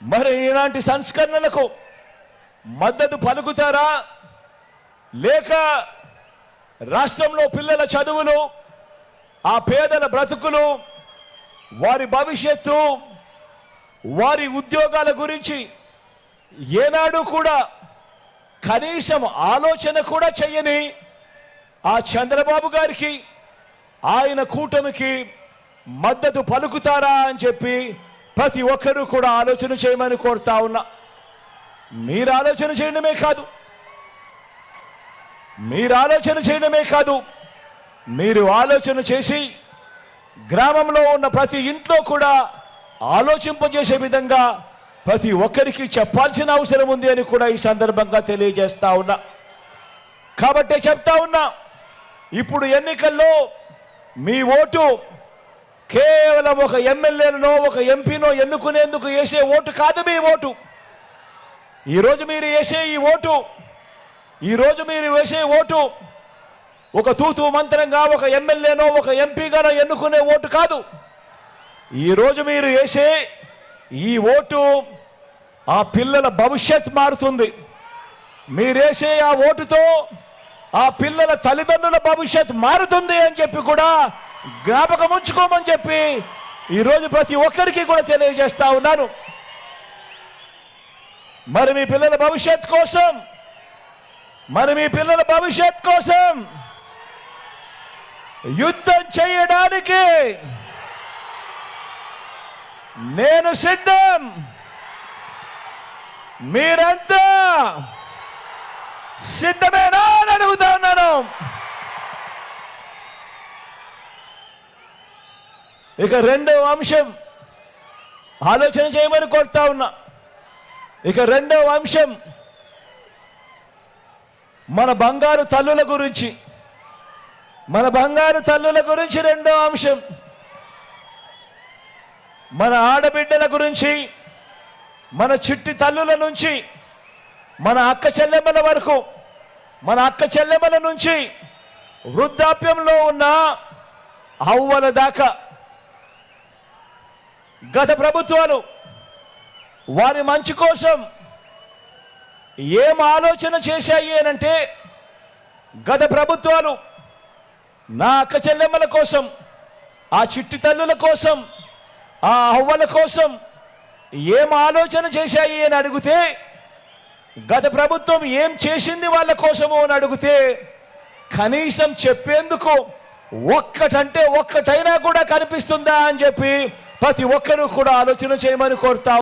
మరి ఇలాంటి సంస్కరణలకు మద్దతు పలుకుతారా? లేక రాష్ట్రంలో పిల్లల చదువులు ఆ పేదల బ్రతుకులు వారి భవిష్యత్తు వారి ఉద్యోగాల గురించి ఏనాడు కూడా కనీసం ఆలోచన కూడా చెయ్యని ఆ చంద్రబాబు గారికి ఆయన కూటమికి మద్దతు పలుకుతారా అని చెప్పి ప్రతి ఒక్కరూ కూడా ఆలోచన చేయమని కోరుతా ఉన్నా. మీరు ఆలోచన చేయడమే కాదు. మీరు ఆలోచన చేయడమే కాదు. మీరు ఆలోచన చేసి గ్రామంలో ఉన్న ప్రతి ఇంట్లో కూడా ఆలోచింపజేసే విధంగా ప్రతి ఒక్కరికి చెప్పాల్సిన అవసరం ఉంది అని కూడా ఈ సందర్భంగా తెలియజేస్తా ఉన్నా. కాబట్టే చెప్తా ఉన్నా ఇప్పుడు ఎన్నికల్లో మీ ఓటు కేవలం ఒక ఎమ్మెల్యేనో ఒక ఎంపీనో ఎన్నుకునేందుకు వేసే ఓటు కాదు మీ ఓటు. ఈరోజు మీరు వేసే ఈ ఓటు ఈరోజు మీరు వేసే ఓటు ఒక తూతు మంత్రంగా ఒక ఎమ్మెల్యేనో ఒక ఎంపీగానో ఎన్నుకునే ఓటు కాదు. ఈరోజు మీరు వేసే ఈ ఓటు ఆ పిల్లల భవిష్యత్ మారుతుంది. మీరేసే ఆ ఓటుతో ఆ పిల్లల తల్లిదండ్రుల భవిష్యత్ మారుతుంది అని చెప్పి కూడా జ్ఞాపకం ఉంచుకోమని చెప్పి ఈరోజు ప్రతి ఒక్కరికి కూడా తెలియజేస్తా ఉన్నాను. మరి మీ పిల్లల భవిష్యత్ కోసం మరి మీ పిల్లల భవిష్యత్ కోసం యుద్ధం చేయడానికి నేను సిద్ధం. మీరంతా సిద్ధమేనా అని అడుగుతా ఉన్నాను. ఇక రెండవ అంశం ఆలోచన చేయమని కోరుతా ఉన్నా. ఇక రెండవ అంశం మన బంగారు తల్లుల గురించి. మన బంగారు తల్లుల గురించి రెండో అంశం. మన ఆడబిడ్డల గురించి మన చిట్టి తల్లుల నుంచి మన అక్క చెల్లెమ్మల వరకు మన అక్క చెల్లెమ్మల నుంచి వృద్ధాప్యంలో ఉన్న అవ్వల దాకా గత ప్రభుత్వాలు వారి మంచి కోసం ఏం ఆలోచన చేశాయి అనంటే గత ప్రభుత్వాలు నా అక్క చెల్లెమ్మల కోసం ఆ చిట్టి తల్లుల కోసం ఆ అవ్వల కోసం ఏం ఆలోచన చేశాయి అని అడిగితే గత ప్రభుత్వం ఏం చేసింది వాళ్ళ కోసము అని అడిగితే కనీసం చెప్పేందుకు ఒక్కటంటే ఒక్కటైనా కూడా కనిపిస్తుందా అని చెప్పి ప్రతి ఒక్కరూ కూడా ఆలోచన చేయమని కోరుతా.